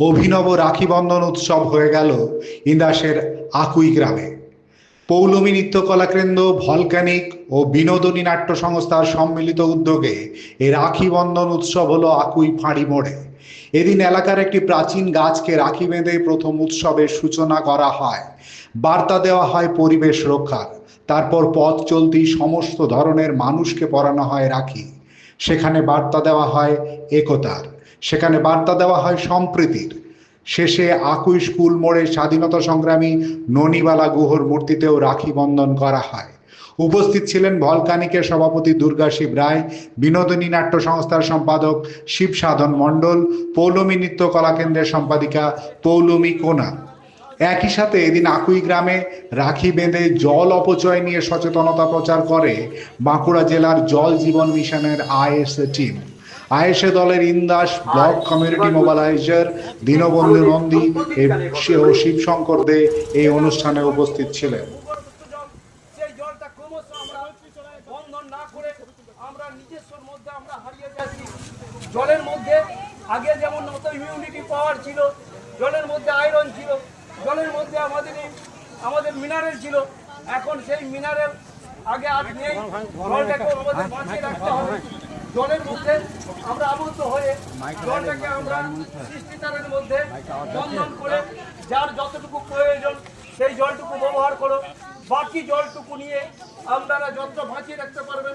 অভিনব রাখি বন্ধন উৎসব হয়ে গেল ইন্দাসের আকুই গ্রামে। পৌলমী নৃত্যকলা কলাকেন্দ্র ভলকানিক ও বিনোদনী নাট্য সংস্থার সম্মিলিত উদ্যোগে এ রাখি বন্ধন উৎসব হলো আকুই ফাঁড়ি মোড়ে। এদিন এলাকার একটি প্রাচীন গাছকে রাখি বেঁধে প্রথম উৎসবের সূচনা করা হয়। বার্তা দেওয়া হয় পরিবেশ রক্ষার। তারপর পথ চলতি সমস্ত ধরনের মানুষকে পরানো হয় রাখি। সেখানে বার্তা দেওয়া হয় একতার। সেখানে বার্তা দেওয়া হয় সম্প্রীতির। শেষে আকুই স্কুল মোড়ে স্বাধীনতা সংগ্রামী ননিবালা গুহর মূর্তিতেও রাখি বন্ধন করা হয়। উপস্থিত ছিলেন ভলকানিকের সভাপতি দুর্গা শিব রায়, বিনোদিনী নাট্য সংস্থার সম্পাদক শিব সাধন মণ্ডল, পৌলমী নৃত্য কলা কেন্দ্রের সম্পাদিকা পৌলমী কোনা। একই সাথে এদিন আকুই গ্রামে রাখি বেঁধে জল অপচয় নিয়ে সচেতনতা প্রচার করে বাঁকুড়া জেলার জল জীবন মিশনের আইএসএ টিম। আইএসএ দলের Indas block community mobiliser Dinabandhu Nandi ও শিবশঙ্কর দে এই অনুষ্ঠানে উপস্থিত ছিলেন। জলের মধ্যে আগে যেমন অত ইমিউনিটি পাওয়ার ছিল জলের মধ্যে আয়রন ছিল জলের মধ্যে আমাদের আমাদের মিনারেল ছিল। এখন সেই মিনারেল আগে আর নেই। জলটাকে আমাদের বাঁচিয়ে রাখতে হবে। জলের মধ্যে আমরা আবদ্ধ হয়ে জলটাকে আমরা সৃষ্টিতারের মধ্যে বন্ধন করে যার যতটুকু প্রয়োজন সেই জলটুকু ব্যবহার করো। বাকি জলটুকু নিয়ে আপনারা যত বাঁচিয়ে রাখতে পারবেন।